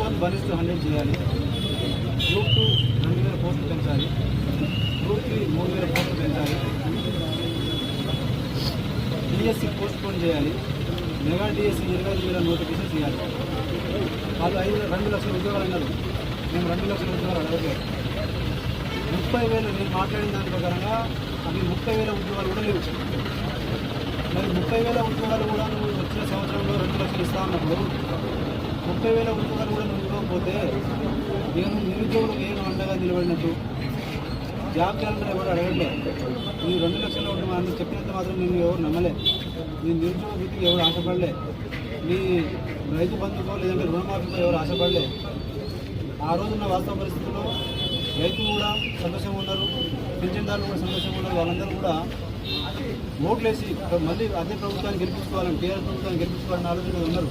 One బనిస్తూ hundred చేయాలి. Group two రెండు వేల పోస్టులు పెంచాలి. గ్రూప్ త్రీ మూడు వేల పోస్టులు పెంచాలి. డిఎస్సి పోస్ట్ పోన్ చేయాలి. మెగా డిఎస్సి ఇరవై ఐదు వేల నోటిఫికేషన్ చేయాలి. వాళ్ళు ఐదు రెండు లక్షల ఉద్యోగాలు అన్నారు. మేము రెండు లక్షల ఉద్యోగాలు అడగలేదు ముప్పై వేలు నేను మాట్లాడిన దాని ప్రకారంగా అవి ముప్పై వేల ఉద్యోగాలు కూడా లేవు. మరి ముప్పై వేల ఉద్యోగాలు కూడా నువ్వు వచ్చిన సంవత్సరంలో రెండు లక్షలు ఇస్తా ఉన్నప్పుడు ముప్పై వేల ఉద్యోగాలు కూడా నువ్వు నేను నిరుద్యోగులు నేను అండగా నిలబడినట్టు జాబ్ క్యాలెండర్ ఎవరు అడగట్లే. నీ రెండు లక్షల ఒకటి అని చెప్పినంత మాత్రం నేను ఎవరు నమ్మలే. నీ నిరుద్యోగ వృత్తికి ఎవరు ఆశపడలే. నీ రైతు బంధుకో లేదంటే రుణమాఫీకో ఎవరు ఆశపడలే. ఆ రోజున్న వాస్తవ పరిస్థితుల్లో రైతులు కూడా సంతోషంగా ఉన్నారు పింఛన్దారులు కూడా సంతోషంగా ఉన్నారు వాళ్ళందరూ కూడా ఓట్లేసి మళ్ళీ అదే ప్రభుత్వాన్ని గెలిపించుకోవాలని టీఆర్ ప్రభుత్వాన్ని గెలిపించుకోవాలని ఆలోచన ఉన్నారు.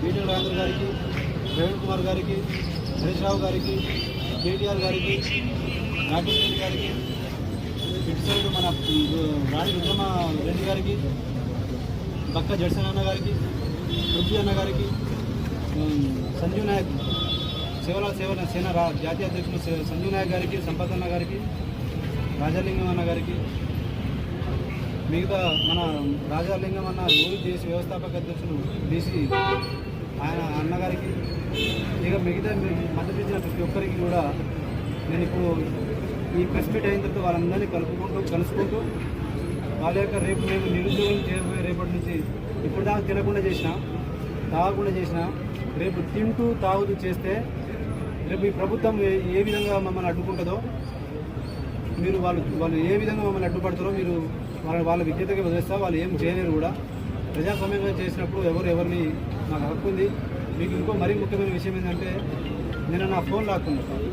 బీటీ రాజేంద్ర గారికి ప్రవీణ్ కుమార్ గారికి హరీష్ రావు గారికి కేటీఆర్ గారికి రాకేష్ రెడ్డి గారికి ఇటు సైడ్ మన రాణి విక్రమ రెడ్డి గారికి పక్క జడ్సన్ అన్న గారికి పృథ్వీ అన్న గారికి ఉమ్, సంజీవ్ నాయక్ సేవల సేవల సేన రా జాతీయ అధ్యక్షులు సే- సంజీవ్ నాయక్ గారికి సంపత్ అన్న గారికి రాజాలింగం అన్న గారికి మిగతా మన రాజాలింగం అన్న ఊరి చేసి వ్యవస్థాపక అధ్యక్షులు డీసీ ఆయన అన్నగారికి ఇక మిగతా మీ- మద్దతు ఇచ్చిన ప్రతి ఒక్కరికి కూడా నేను ఇప్పుడు ఈ ప్రెస్ మీట్ అయిన తర్వాత వాళ్ళందరినీ కలుపుకుంటూ కలుసుకుంటూ వాళ్ళ యొక్క రేపు మేము నిరుద్యోగం చేయబోయే రేపటి నుంచి ఇప్పుడు దాకా తినకుండా చేసిన తాగకుండా చేసిన రేపు తింటూ తాగుతూ చేస్తే రేపు ఈ ప్రభుత్వం ఏ ఏ విధంగా మమ్మల్ని అడ్డుకుంటుందో మీరు వాళ్ళు వాళ్ళు ఏ విధంగా మమ్మల్ని అడ్డుపడతారో మీరు వాళ్ళ వాళ్ళ విజ్ఞతగా వదిలేస్తా వాళ్ళు ఏం చేయలేరు కూడా. ప్రజాస్వామ్యంగా చేసినప్పుడు ఎవరు ఎవరిని నాకు హక్కు ఉంది. మీకు ఇంకో మరీ ముఖ్యమైన విషయం ఏంటంటే నేను నా ఫోన్ లాక్కున్నాను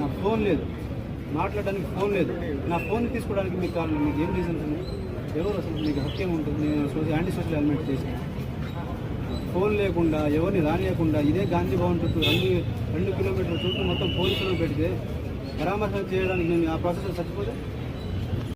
నా ఫోన్ లేదు. మాట్లాడడానికి ఫోన్ లేదు. నా ఫోన్ తీసుకోవడానికి మీకు కారణం మీకు ఏం రీజన్ ఉంది? ఎవరు అసలు మీకు హక్కు ఏముంటుంది నేను సోషల్ యాంటీ సోషల్ ఎలిమెంట్ చేసిన. ఫోన్ లేకుండా ఎవరిని రానియకుండా ఇదే గాంధీ భవన్ చుట్టూ రెండు రెండు కిలోమీటర్ల చుట్టూ మొత్తం పోలీసులు పెడితే పరామర్శం చేయడానికి నేను ఆ ప్రాసెస్ చచ్చిపోతే